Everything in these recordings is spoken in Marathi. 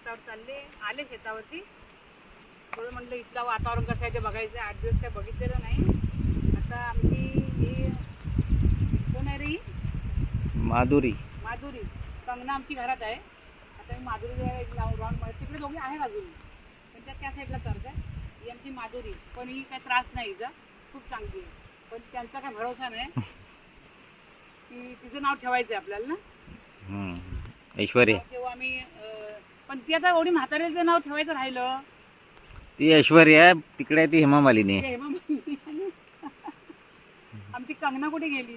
शेतावर चालले आले शेतावरती. थोडं म्हटलं इथलं वातावरण कसं आहे ते बघायचं. आहे. आठ दिवस काय बघितलेलं नाही. आता आमची ही कोण आहे रे? माधुरी. माधुरी. कंगना आमची घरात आहे. आता मी माधुरी लावून तिकडे दोघे आहेत अजून. पण त्या त्या साईडला करत आहे. ही आमची माधुरी. पण ही काय त्रास नाही हिचा खूप चांगली आहे. पण त्यांचा काय भरोसा नाही. की तिचं नाव ठेवायचं आहे आपल्याला ना. ऐश्वर्या. तेव्हा आम्ही पण ती आता एवढी म्हाताऱ्याचं नाव ठेवायचं राहिलं. ती ऐश्वर्या तिकडे आहे ती हेमा मालिनी आहे. ते हेमा मालिनी. आमची कंगना कुठे गेली?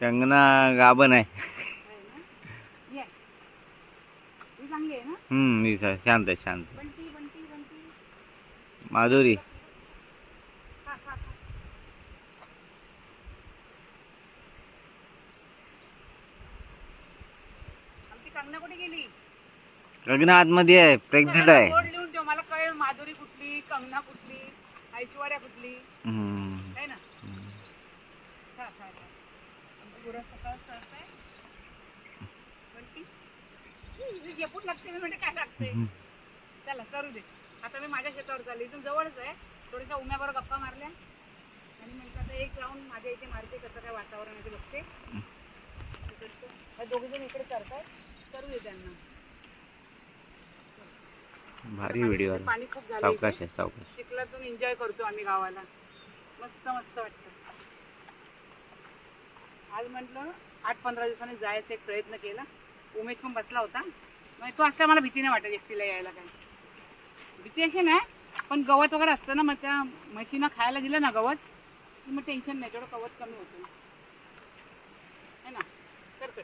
कंगना गाबन आहे. आहे ना? ये. चांगली आहे ना? हम्म सा- शांत आहे शांत बंटी बंटी बंटी. माधुरी हा, हा, हा. आमची कंगना कुठे गेली कंगना आतमध्ये आहे प्रेग्नेंट आहे. लिहून ठेव मला कळेल माधुरी कुठली कंगना कुठली ऐश्वर्या कुठली. हम्म. आहे ना? खा, खा, खा. आमची गुरं सकाळ सरताय. बंटी? शेपूट लागते मी म्हणजे काय लागते चला करू दे. आता मी माझ्या शेतावर चालली. इथून जवळच आहे. उम्याबरोबर गप्पा मारल्या. आणि आता एक राऊंड माझ्या इथे मारते कसं काय वातावरण आहे ते बघते दोघे जण इकडे करताय करू दे त्यांना. भारी व्हिडिओ पाणी खूप झालं सावकाश आहे सावकाश. चिखलातून एन्जॉय करतो आम्ही गावाला. मस्त मस्त वाटतं. आज म्हटलं आठ पंधरा दिवसांनी जायचा एक प्रयत्न केला. उमेश पण बसला होता. मग तो असता मला भीती नाही वाटत एकटीला यायला काय भीती अशी नाही पण गवत वगैरे असतं ना मग त्या म्हशीनं खायला दिलं ना गवत मग टेन्शन नाही तेवढं गवत कमी होतं है ना कर कर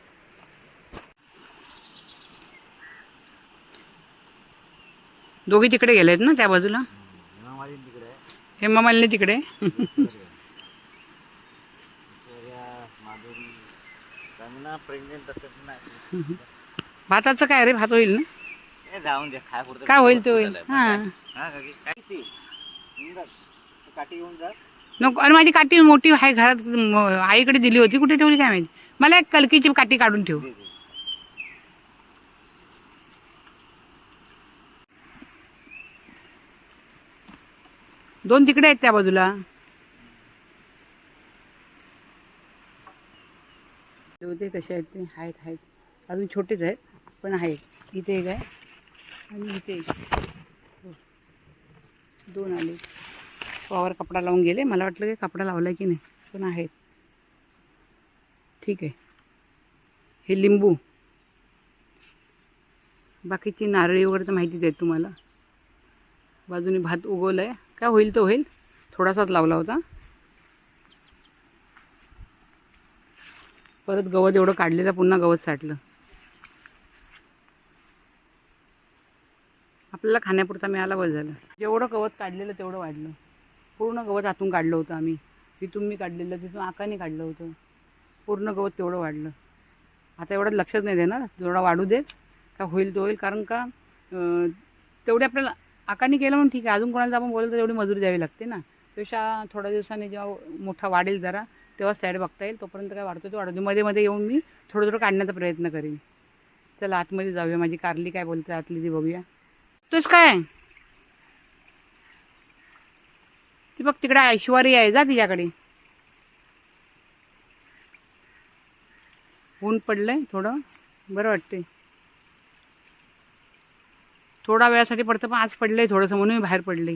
दोघी तिकडे गेलेत ना त्या बाजूला? हेमा मालिनी तिकडे. भाताचं काय रे? भात होईल ना? जाऊन काय होईल ते होईल? नको अरे माझी काठी मोठी आहे घरात आईकडे दिली होती. कुठे ठेवली काय माहिती? मला एक कलकीची काठी काढून ठेव. दोन तिकडे आहेत त्या बाजूला. होते कसे आहेत ते आहेत आहेत. अजून छोटेच आहेत पण आहेत. इथे एक आहे आणि इथे एक. हो. दोन आले. वावर कपडा लावून गेले. मला वाटलं की कपडा लावला की नाही पण आहेत. ठीक आहे. हे लिंबू. बाकीची नारळी वगैरे तर माहितीच आहेत तुम्हाला. बाजूने भात उगवलं आहे काय होईल तो होईल? थोडासाच लावला होता. परत गवत एवढं काढलेलं पुन्हा गवत साठलं. आपल्याला खाण्यापुरता मिळाला बरं झालं. जेवढं गवत काढलेलं तेवढं वाढलं. पूर्ण गवत आतून काढलं होतं आम्ही. तिथून मी काढलेलं तिथून आकाने काढलं होतं. पूर्ण गवत तेवढं वाढलं. आता एवढं लक्षच नाही देणार. जेवढा वाढू देत का होईल तो होईल. कारण का तेवढे आपल्याला आकाने केलं म्हणून ठीक आहे. अजून कोणाला आपण बोललं तर एवढी मजुरी द्यावी लागते ना. त्यापेक्षा थोड्या दिवसांनी जेव्हा मोठा वाढेल जरा तेव्हाच साईड बघता येईल. तोपर्यंत काय वाढतो तो वाढतो. म्हणजे मध्ये मध्ये येऊन मी थोडं थोडं काढण्याचा प्रयत्न करेन. चला आतमध्ये जाऊया. माझी कारली काय बोलते आतली ती बघूया. तोच काय? ती बघ तिकडे ऐश्वर्य आहे जा तिच्याकडे. ऊन पडलंय थोडं. बरं वाटते थोडा वेळासाठी पडतं पण आज पडलंय थोडंसं म्हणून मी बाहेर पडले.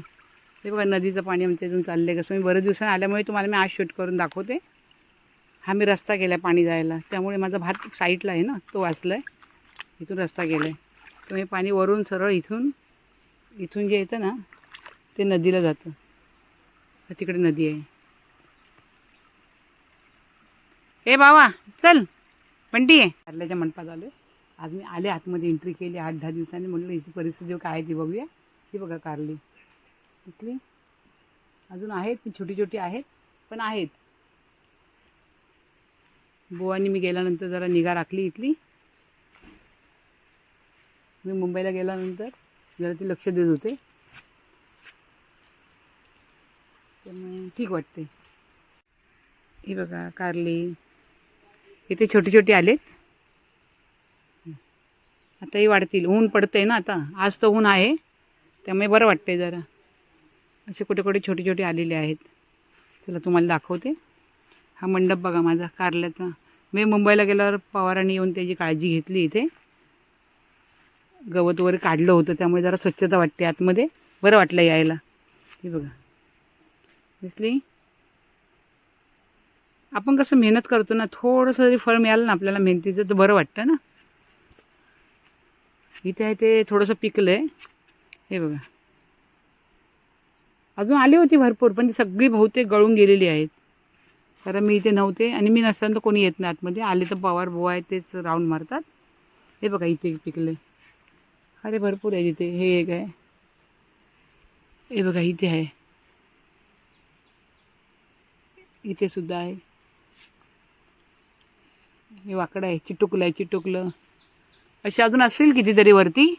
ते बघा नदीचं पाणी आमच्या इथून चाललं आहे कसं. मी बरेच दिवसांनी आल्यामुळे तुम्हाला मी आज शूट करून दाखवते. हा मी रस्ता केला आहे पाणी जायला. त्यामुळे माझा भात साईडला आहे ना तो वाचला आहे इथून रस्ता गेला आहे तर हे पाणी वरून सरळ इथून इथून जे येतं ना ते नदीला जातं. तर तिकडे नदी आहे. ए बाबा चल. बंटी आहे कारल्याच्या मंडपात आलो आज मी आले आतमध्ये एंट्री केली आठ दहा दिवसांनी. म्हटलं इथे परिस्थिती काय आहे ती बघूया. ती बघा कारली. इथली अजून आहेत मी छोटी छोटी आहेत पण आहेत. बुवानी मी गेल्यानंतर जरा निगा राखली इथली. मी मुंबईला गेल्यानंतर जरा ती लक्ष देत होते. त्यामुळे ठीक वाटते ही बघा कारली. इथे छोटी छोटी आलेत. आताही वाढतील. ऊन पडतंय ना आता. आज तर ऊन आहे. त्यामुळे बरं वाटतंय जरा. असे कुठे कुठे छोटे छोटे आलेले आहेत. चला तुम्हाला दाखवते. हा मंडप बघा माझा कारल्याचा. मी मुंबईला गेल्यावर पवारांनी येऊन त्याची काळजी घेतली इथे. गवत वगैरे काढलं होतं त्यामुळे जरा स्वच्छता वाटते आतमध्ये. बरं वाटलं यायला. हे बघा. दिसली? आपण कसं मेहनत करतो ना थोडंसं जरी फळ मिळालं ना आपल्याला मेहनतीचं तर बरं वाटतं ना. इथे आहे ते थोडंसं पिकलं आहे हे बघा. अजून आली होती भरपूर पण ती सगळी बहुतेक गळून गेलेली आहेत. कारण मी इथे नव्हते आणि मी नसताना तर कोणी येत नाही आतमध्ये. आले तर पवार बुवा आहे तेच राऊंड मारतात. हे बघा इथे पिकले अरे भरपूर आहे तिथे हे एक आहे. हे बघा इथे आहे. इथे सुद्धा आहे. हे वाकडं आहे चिटुकलं आहे चिटुकलं. असे अजून असेल कितीतरी वरती.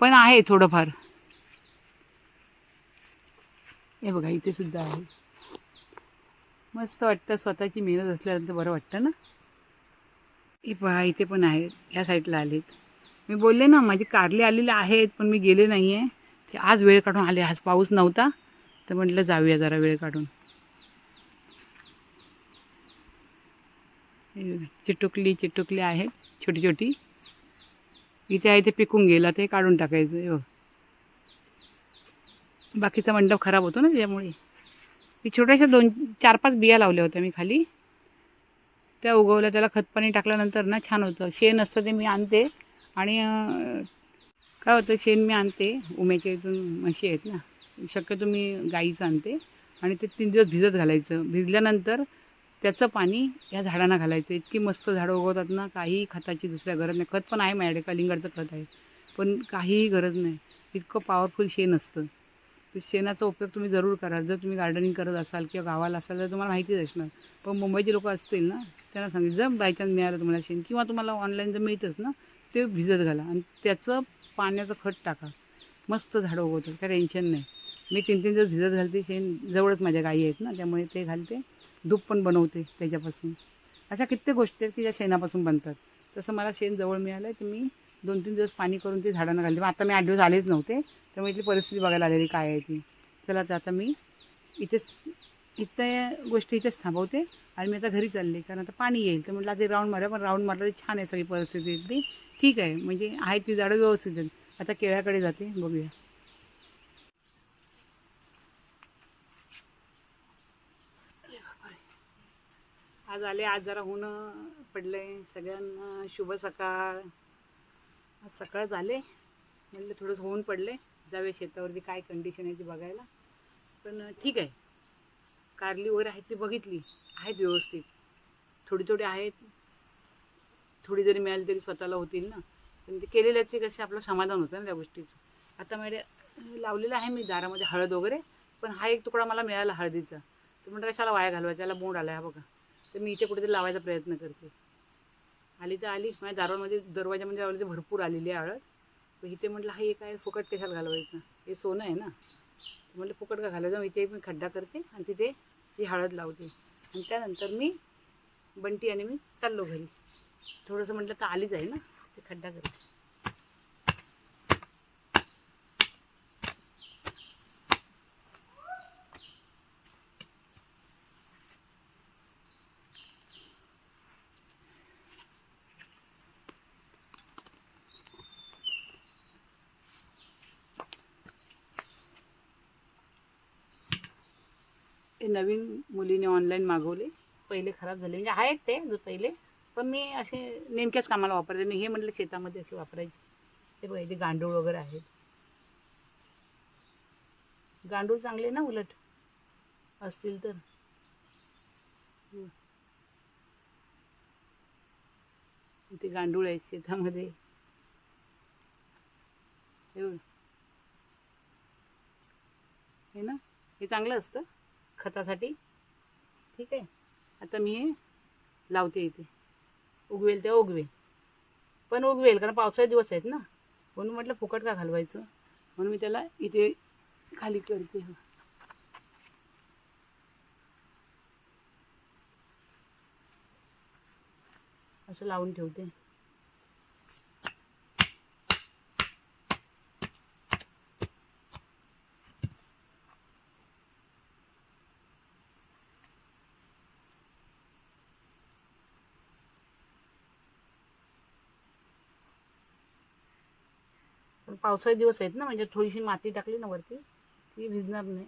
पण आहे थोडंफार. हे बघा इथे सुद्धा आहे. मस्त वाटतं स्वतःची मेहनत असल्यानंतर बरं वाटतं ना? हे पहा इथे पण आहेत ह्या साईडला आलेत. मी बोलले ना माझी कारले आलेले आहेत पण मी गेले नाही आहे ते आज वेळ काढून आले आज पाऊस नव्हता. तर म्हटलं जाऊया जरा वेळ काढून. चिटुकली चिटुकली आहेत छोटी छोटी इथे आहे ते पिकून गेला ते काढून टाकायचं हे बघ. बाकीचा मंडप खराब होतो ना त्यामुळे. मी छोट्याशा दोन चार पाच बिया लावल्या होत्या मी खाली. त्या उगवल्या त्याला खतपाणी टाकल्यानंतर ना छान होतं. शेण असतं ते मी आणते. आणि काय होतं शेण मी आणते. उम्याच्या इथून म्हशी आहेत ना. शक्यतो मी गाईचं आणते. आणि ते तीन दिवस भिजत घालायचं. भिजल्यानंतर त्याचं पाणी या झाडांना घालायचं. इतकी मस्त झाडं उगवतात ना काही खताची दुसऱ्या गरज नाही. खत पण आहे माझ्याकडे कलिंगडचं खत आहे. पण काहीही गरज नाही. इतकं पॉवरफुल शेण असतं. ते शेणाचा उपयोग तुम्ही जरूर करा जर तुम्ही गार्डनिंग करत असाल किंवा गावाला असाल तर तुम्हाला माहितीच असणार. पण मुंबईचे लोक असतील ना त्यांना सांगितलं जर बायचान्स मिळालं तुम्हाला शेण किंवा तुम्हाला ऑनलाईन जर मिळतंच ना ते भिजत घाला आणि त्याचं पाण्याचं खत टाका. मस्त झाडं उगवतात काय टेन्शन नाही. मी तीन तीन दिवस भिजत घालते शेण जवळच माझ्या गायी आहेत ना त्यामुळे ते घालते. धूप पण बनवते त्याच्यापासून. अशा कित्येक गोष्टी आहेत की ज्या शेणापासून बनतात. तसं मला शेण जवळ मिळालं आहे तर मी दोन तीन दिवस पाणी करून ते झाडांना घालते. मग आता मी आठ दिवस आलेच नव्हते त्यामुळे इथली परिस्थिती बघायला आलेली काय आहे ती. चला तर आता मी इथेच इथं गोष्टी इथेच थांबवते आणि मी आता घरी चालले कारण आता पाणी येईल. तर म्हटलं आता राऊंड मारा पण राऊंड मारला तर छान आहे सगळी परिस्थिती इथली. ठीक आहे म्हणजे आहे ती झाडं व्यवस्थित आहेत. आता केळ्याकडे जाते बघूया. आज आले आज जरा ऊन आहे सगळ्यांना शुभ सकाळ. आज सकाळ झाले म्हटलं थोडंसं ऊन पडले जाऊया शेतावरती काय कंडिशन आहे ती बघायला. पण ठीक आहे. कारली वगैरे आहेत ती बघितली. आहेत व्यवस्थित. थोडी थोडी आहेत. थोडी जरी मिळाली तरी स्वतःला होतील ना. पण ते केलेल्याचे कसे आपलं समाधान होतं ना त्या गोष्टीचं. आता माझ्या लावलेलं आहे मी दारामध्ये हळद वगैरे. पण हा एक तुकडा मला मिळाला हळदीचा. तर म्हणलं कशाला वाया घालवायचा? त्याला बोंड आला हा बघा. तर मी इथे कुठेतरी लावायचा प्रयत्न करते. आली तर आली. माझ्या दारवांमध्ये दरवाजामध्ये म्हणजे लावली तर भरपूर आलेली आहे हळद तर इथे म्हटलं हा हे काय फुकट कशाला घालवायचं? हे सोनं आहे ना. म्हटलं फुकट का घालायचं? मग इथे मी खड्डा करते आणि तिथे ही हळद लावते. आणि त्यानंतर मी बंटी आणि मी चाललो घरी. थोडंसं म्हटलं तर आलीच आहे ना ते खड्डा करते. नवीन मुलीने ऑनलाईन मागवले. पहिले खराब झाले. म्हणजे आहेत ते पहिले. पण मी असे नेमक्याच कामाला वापरते. मी हे म्हटलं शेतामध्ये असे वापरायचे. ते इथे गांडूळ वगैरे आहेत गांडूळ चांगले ना उलट? असतील तर. इथे गांडूळ आहेत शेतामध्ये. हे ना? हे चांगलं असतं. खतासाठी. ठीक आहे? आता मी लावते इथे. उगवेल तेव्हा उगवेल. पण उगवेल कारण पावसाळ्यात दिवस आहेत ना. म्हणून म्हटलं फुकट का घालवायचं? म्हणून मी त्याला इथे खाली करते. असं लावून ठेवते. पावसाळी दिवस आहेत ना म्हणजे थोडीशी माती टाकली ना वरती ती भिजणार नाही.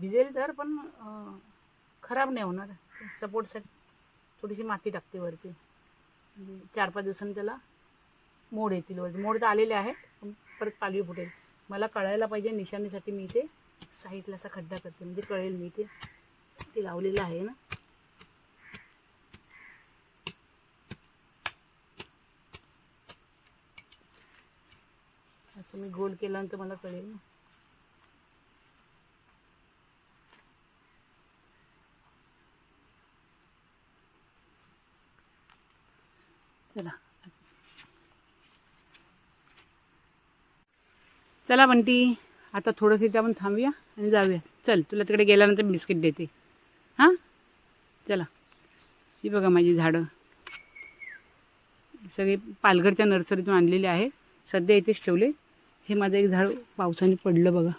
भिजेल तर पण खराब नाही होणार. सपोर्टसाठी थोडीशी माती टाकते वरती. म्हणजे चार पाच दिवसांनी त्याला मोड येतील वरती. मोड तर आलेले आहेत पण परत पालवी फुटेल. मला कळायला पाहिजे निशाणीसाठी मी ते साईडला असा खड्डा करते. म्हणजे कळेल मी ते ते लावलेलं आहे ना. असं मी गोल केल्यानंतर मला कळेल ना. चला. चला बंटी आता थोडंसं इथे आपण थांबूया आणि जाऊया. चल तुला तिकडे गेल्यानंतर बिस्किट देते. हां? चला. ही बघा माझी झाडं. सगळे पालघरच्या नर्सरीतून आणलेली आहे सध्या इथेच ठेवले. हे माझं एक झाड पावसाने पडलं बघा.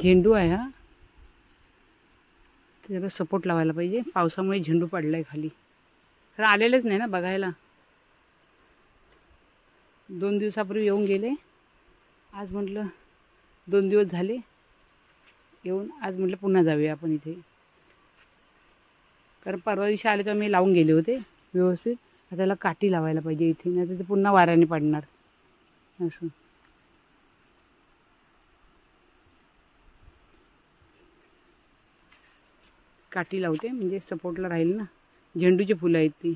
झेंडू आहे हा. त्याला सपोर्ट लावायला पाहिजे. पावसामुळे झेंडू पडला आहे खाली. खरं आलेलेच नाही ना बघायला. दोन दिवसापूर्वी येऊन गेले. आज म्हटलं दोन दिवस झाले. येऊन आज म्हटलं पुन्हा जाऊया आपण इथे. कारण परवा दिवशी आले तेव्हा मी लावून गेले होते व्यवस्थित. त्याला काठी लावायला पाहिजे इथे नाही तर ते पुन्हा वाऱ्याने पडणार. असं. काठी लावते म्हणजे सपोर्टला राहील ना. झेंडूची फुलं आहेत ती.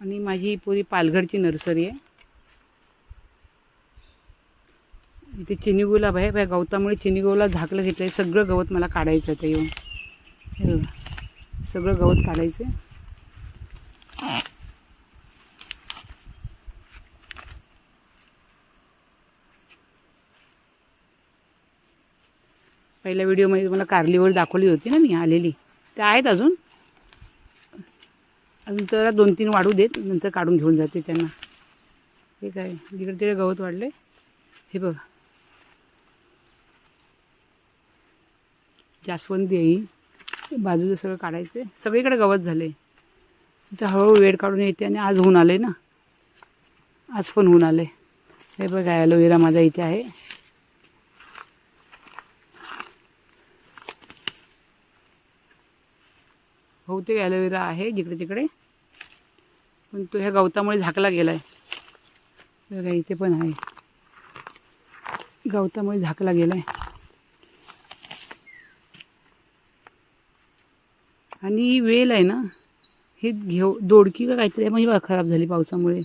आणि माझी पुरी पालघरची नर्सरी आहे. इथे चिनी गुलाब आहे गवतामुळे चिनी गुलाब झाकलं घेतलं आहे सगळं गवत मला काढायचं आहे येऊन. सगळं गवत काढायचं. आहे पहिल्या व्हिडिओमध्ये तुम्हाला कारलीवर दाखवली होती ना मी आलेली. ते आहेत अजून. अजून तर दोन तीन वाढू देत नंतर काढून घेऊन जाते त्यांना. हे काय जिकडे तिकडे गवत वाढले हे बघा. जास्वंदी आहे बाजूचं सगळं काढायचं आहे सगळीकडे गवत झाले तर हळूहळू वेळ काढून येते आणि आज ऊन आले ना. आज पण ऊन आले हे बघा ॲलोवेरा माझा इथे आहे. बहुतेक ॲलोवेरा आहे जिकडे तिकडे. पण तो ह्या गवतामुळे झाकला गेला आहे बघा इथे पण आहे. गवतामुळे झाकला गेला आहे आणि वेल आहे ना. हे घेऊ दोडकी का काहीतरी आहे, म्हणजे खराब झाली पावसामुळे.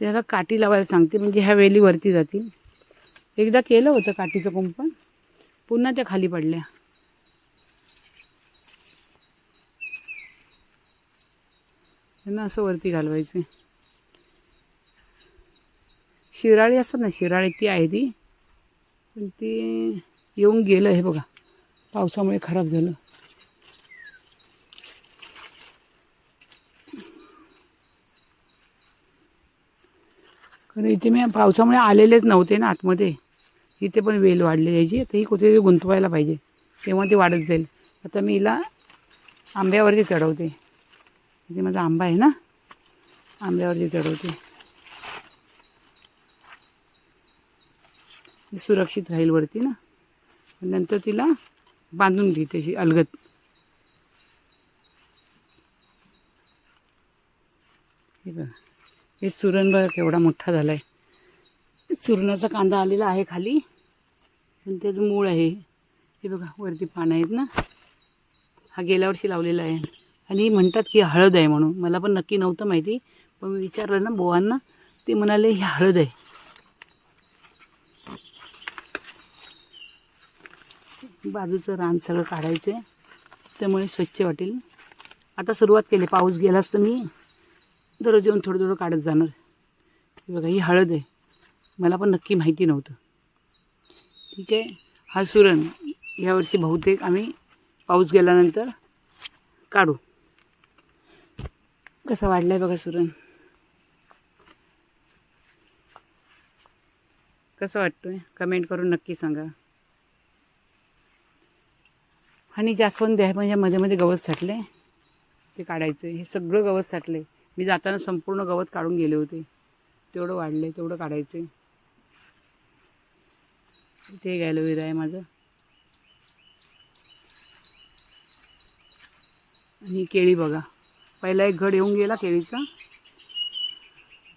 त्याला काठी लावायला सांगते म्हणजे ह्या वेली वरती जातील. एकदा केलं होतं काठीचं कुंपण पुन्हा त्या खाली पडल्या. त्यांना असं वरती घालवायचं शिराळी असतात ना शिराळी ती आहे ती. पण ती येऊन गेलं हे बघा. पावसामुळे खराब झालं. कारण इथे मी पावसामुळे आलेलेच नव्हते ना आतमध्ये. इथे पण वेल वाढली यायची. आता ही कुठेतरी गुंतवायला पाहिजे. तेव्हा ते वाढत जाईल. आता मी हिला आंब्यावरती चढवते. इथे माझा आंबा आहे ना? आंब्यावरती चढवते. सुरक्षित राहील वरती ना? नंतर तिला बांधून घेते अशी अलगत हे बघा. हे सुरण बघा केवढा मोठा झाला आहे सुरणाचा कांदा आलेला आहे खाली. पण त्याचं मूळ आहे. हे बघा वरती पानं आहेत ना? हा गेल्या वर्षी लावलेला आहे. आणि म्हणतात की हळद आहे म्हणून. मला पण नक्की नव्हतं माहिती. पण मी विचारलं ना बोवांना ते म्हणाले ही हळद आहे. बाजूचं रान सगळं काढायचं आहे त्यामुळे स्वच्छ वाटेल. आता सुरुवात केली. पाऊस गेलाच तर मी दररोज येऊन थोडं थोडं काढत जाणार. बघा ही हळद आहे. मला पण नक्की माहिती नव्हतं. ठीक आहे. हा सुरण यावर्षी बहुतेक आम्ही पाऊस गेल्यानंतर काढू. कसा वाढला आहे बघा सुरण. कसं वाटतोय? कमेंट करून नक्की सांगा. आणि जास्वंद आहे म्हणजे मध्ये मध्ये गवत साठले ते काढायचं. हे सगळं गवत साठले. मी जाताना संपूर्ण गवत काढून गेले होते. तेवढं वाढले तेवढं काढायचं. ते गॅलोवेरा आहे माझं. आणि केळी बघा. पहिला एक घड येऊन गेला केळीचा.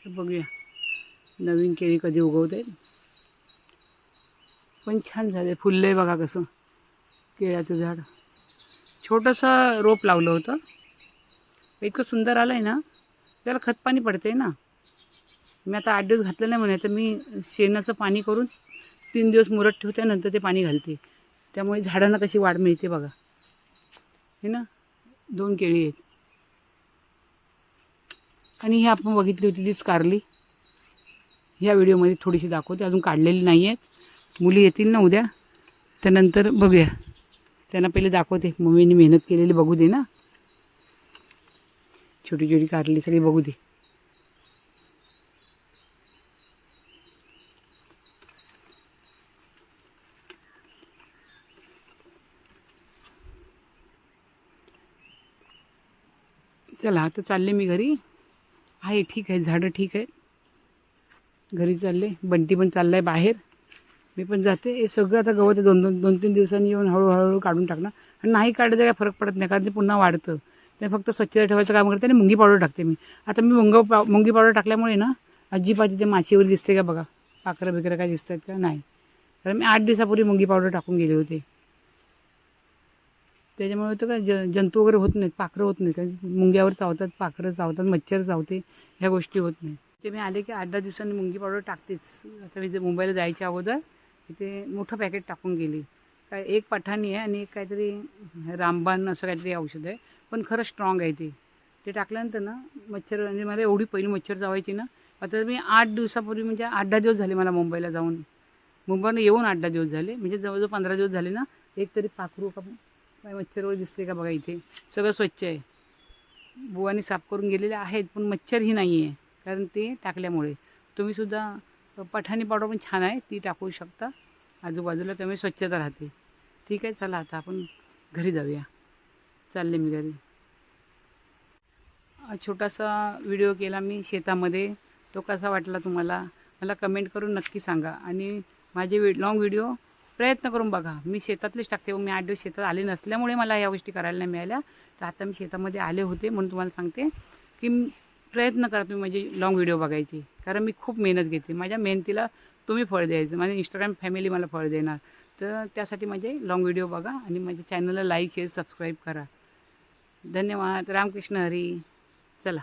बघूया. नवीन केळी कधी उगवते. पण छान झाले. फुलले बघा कसं. केळ्याचं झाड. छोटंसं रोप लावलं होतं. इतकं सुंदर आलं आहे ना. त्याला खतपाणी पडते ना. मी आता आठ दिवस घातलं नाही म्हणे तर मी शेणाचं पाणी करून तीन दिवस मुरत ठेवते नंतर ते पाणी घालते. त्यामुळे झाडांना कशी वाढ मिळते बघा. हे ना? दोन केळी आहेत. आणि ही आपण बघितली होती ती स्कारली. ह्या व्हिडिओमध्ये थोडीशी दाखवते. अजून काढलेली नाही आहेत मुली येतील ना उद्या. त्यानंतर बघूया. त्यांना पहिले दाखवते. मम्मीने मेहनत केलेली बघू दे ना. छोटी छोटी कारली सगळी बघू दे. चला आता चालले मी घरी. आहे ठीक आहे झाडं ठीक आहे. घरी चालले. बंटी पण चाललाय बाहेर. मी पण जाते. हे सगळं आता गवत दोन दोन दोन तीन दिवसांनी येऊन हळूहळू काढून टाकणार. आणि नाही काढलं तर काय फरक पडत नाही. कारण ते पुन्हा वाढतं. ते फक्त स्वच्छता ठेवायचं काम करते आणि मुंगी पावडर टाकते मी. आता मी मुंग पाव मुंगी पावडर टाकल्यामुळे ना अजिबात तिथे माशीवर दिसते का बघा? पाखरं बिकरं काय दिसत आहेत का? नाही. कारण मी आठ दिवसापूर्वी मुंगी पावडर टाकून गेले होते. त्याच्यामुळे होतं का ज जंतू वगैरे होत नाहीत. पाखरं होत नाहीत. कारण मुंग्यावर चावतात पाखरं चावतात मच्छर चावते. ह्या गोष्टी होत नाहीत. ते मी आले की आठ दहा दिवसांनी मुंगी पावडर टाकतेच. आता मी मुंबईला जायच्या अगोदर तिथे मोठं पॅकेट टाकून गेली. काय एक पठाणी आहे आणि एक काहीतरी रामबाण असं काहीतरी औषध आहे. पण खरं स्ट्रॉंग आहे ते. ते टाकल्यानंतर ना मच्छर म्हणजे मला एवढी पहिली मच्छर जावायची ना आता मी आठ दिवसापूर्वी म्हणजे आठ दहा दिवस झाले मला मुंबईला जाऊन. मुंबईनं येऊन आठ दहा दिवस झाले. म्हणजे जवळजवळ पंधरा दिवस झाले ना एक तरी पाखरू का मच्छरवर दिसते का बघा इथे. सगळं स्वच्छ आहे. बुवानी साफ करून गेलेले आहेत पण मच्छरही नाही आहे कारण ते टाकल्यामुळे. तुम्हीसुद्धा पठाणी पावडर पण छान आहे ती टाकू शकता. आजूबाजूला त्यामुळे स्वच्छता राहते. ठीक आहे चला आता आपण घरी जाऊया. चालले मी घरी. छोटासा व्हिडिओ केला मी शेतामध्ये. तो कसा वाटला तुम्हाला? मला कमेंट करून नक्की सांगा. आणि माझे वि लॉंग व्हिडिओ प्रयत्न करून बघा. मी शेतातलेच टाकते. मी आठ दिवस शेतात आले नसल्यामुळे मला या गोष्टी करायला नाही मिळाल्या. तर आता मी शेतामध्ये आले होते म्हणून तुम्हाला सांगते की प्रयत्न करा तुम्ही माझे लॉंग व्हिडिओ बघायचे. कारण मी खूप मेहनत घेते. माझ्या मेहनतीला तुम्ही फळ द्यायचं. माझ्या इंस्टाग्राम फॅमिली मला फळ देणार. तर त्यासाठी माझे लॉंग व्हिडिओ बघा आणि माझ्या चॅनलला लाईक शेअर सबस्क्राईब करा. धन्यवाद. रामकृष्ण हरी. चला.